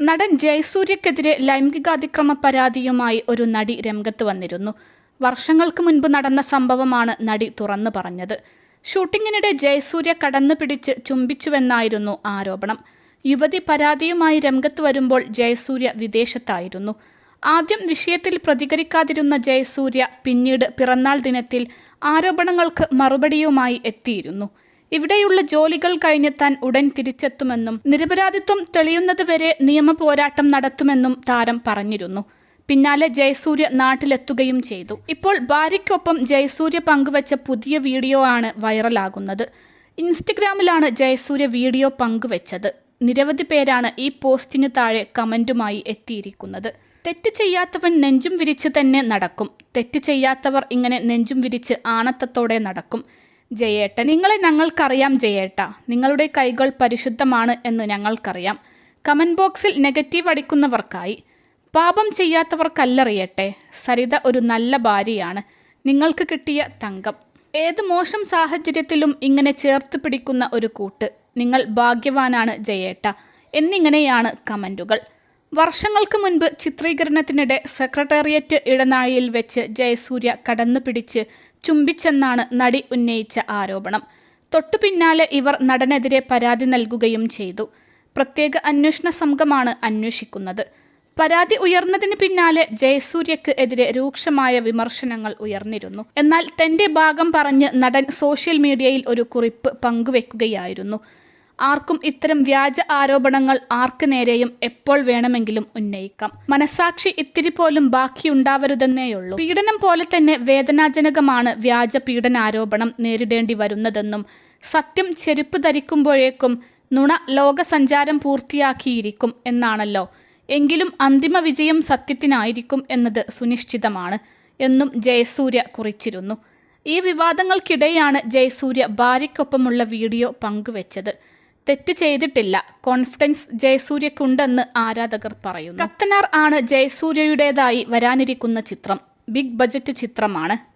നടൻ ജയസൂര്യക്കെതിരെ ലൈംഗികാതിക്രമ പരാതിയുമായി ഒരു നടി രംഗത്ത് വന്നിരുന്നു. വർഷങ്ങൾക്ക് മുൻപ് നടന്ന സംഭവമാണ് നടി തുറന്നു പറഞ്ഞത്. ഷൂട്ടിങ്ങിനിടെ ജയസൂര്യ കടന്നു പിടിച്ച് ചുംബിച്ചുവെന്നായിരുന്നു ആരോപണം. യുവതി പരാതിയുമായി രംഗത്ത് വരുമ്പോൾ ജയസൂര്യ വിദേശത്തായിരുന്നു. ആദ്യം വിഷയത്തിൽ പ്രതികരിക്കാതിരുന്ന ജയസൂര്യ പിന്നീട് പിറന്നാൾ ദിനത്തിൽ ആരോപണങ്ങൾക്ക് മറുപടിയുമായി എത്തിയിരുന്നു. ഇവിടെയുള്ള ജോലികൾ കഴിഞ്ഞ് താൻ ഉടൻ തിരിച്ചെത്തുമെന്നും നിരപരാധിത്വം തെളിയുന്നതുവരെ നിയമ പോരാട്ടം നടത്തുമെന്നും താരം പറഞ്ഞിരുന്നു. പിന്നാലെ ജയസൂര്യ നാട്ടിലെത്തുകയും ചെയ്തു. ഇപ്പോൾ ഭാര്യയ്ക്കൊപ്പം ജയസൂര്യ പങ്കുവച്ച പുതിയ വീഡിയോ ആണ് വൈറലാകുന്നത്. ഇൻസ്റ്റഗ്രാമിലാണ് ജയസൂര്യ വീഡിയോ പങ്കുവച്ചത്. നിരവധി പേരാണ് ഈ പോസ്റ്റിന് താഴെ കമന്റുമായി എത്തിയിരിക്കുന്നത്. തെറ്റ് ചെയ്യാത്തവൻ നെഞ്ചും വിരിച്ച് തന്നെ നടക്കും. തെറ്റ് ചെയ്യാത്തവർ ഇങ്ങനെ നെഞ്ചും വിരിച്ച് ആണത്തത്തോടെ നടക്കും. ജയേട്ട. നിങ്ങളെ ഞങ്ങൾക്കറിയാം ജയേട്ട. നിങ്ങളുടെ കൈകൾ പരിശുദ്ധമാണ് എന്ന് ഞങ്ങൾക്കറിയാം. കമന്റ് ബോക്സിൽ നെഗറ്റീവ് അടിക്കുന്നവർക്കായി പാപം ചെയ്യാത്തവർക്കല്ലറിയട്ടെ. സരിത ഒരു നല്ല ഭാര്യയാണ്. നിങ്ങൾക്ക് കിട്ടിയ തങ്കം. ഏത് മോശം സാഹചര്യത്തിലും ഇങ്ങനെ ചേർത്ത് പിടിക്കുന്ന ഒരു കൂട്ട്. നിങ്ങൾ ഭാഗ്യവാനാണ് ജയേട്ട. എന്നിങ്ങനെയാണ് കമന്റുകൾ വർഷങ്ങൾക്ക് മുൻപ് ചിത്രീകരണത്തിനിടെ സെക്രട്ടേറിയറ്റ് ഇടനാഴിയിൽ വെച്ച് ജയസൂര്യ കടന്നു പിടിച്ച് ചുംബിച്ചെന്നാണ് നടി ഉന്നയിച്ച ആരോപണം. തൊട്ടു പിന്നാലെ ഇവർ നടനെതിരെ പരാതി നൽകുകയും ചെയ്തു. പ്രത്യേക അന്വേഷണ സംഘമാണ് അന്വേഷിക്കുന്നത്. പരാതി ഉയർന്നതിന് പിന്നാലെ ജയസൂര്യക്ക് എതിരെ രൂക്ഷമായ വിമർശനങ്ങൾ ഉയർന്നിരുന്നു. എന്നാൽ തന്റെ ഭാഗം പറഞ്ഞ് നടൻ സോഷ്യൽ മീഡിയയിൽ ഒരു കുറിപ്പ് പങ്കുവെക്കുകയായിരുന്നു. ആർക്കും ഇത്തരം വ്യാജ ആരോപണങ്ങൾ ആർക്ക് നേരെയും എപ്പോൾ വേണമെങ്കിലും ഉന്നയിക്കാം. മനസാക്ഷി ഇത്തിരി പോലും ബാക്കിയുണ്ടാവരുതെന്നേയുള്ളൂ പീഡനം പോലെ തന്നെ വേദനാജനകമാണ് വ്യാജ പീഡനാരോപണം നേരിടേണ്ടി വരുന്നതെന്നും സത്യം ചെരുപ്പ് ധരിക്കുമ്പോഴേക്കും നുണ ലോകസഞ്ചാരം പൂർത്തിയാക്കിയിരിക്കും എന്നാണല്ലോ. എങ്കിലും അന്തിമ വിജയം സത്യത്തിനായിരിക്കും എന്നത് സുനിശ്ചിതമാണ് എന്നും ജയസൂര്യ കുറിച്ചിരുന്നു. ഈ വിവാദങ്ങൾക്കിടെയാണ് ജയസൂര്യ ഭാര്യയ്ക്കൊപ്പമുള്ള വീഡിയോ പങ്കുവച്ചത്. തെറ്റ് ചെയ്തിട്ടില്ല. കോൺഫിഡൻസ് ജയസൂര്യക്കുണ്ടെന്ന് ആരാധകർ പറയുന്നു. കത്തനാർ ആണ് ജയസൂര്യയുടേതായി വരാനിരിക്കുന്ന ചിത്രം. ബിഗ് ബജറ്റ് ചിത്രമാണ്.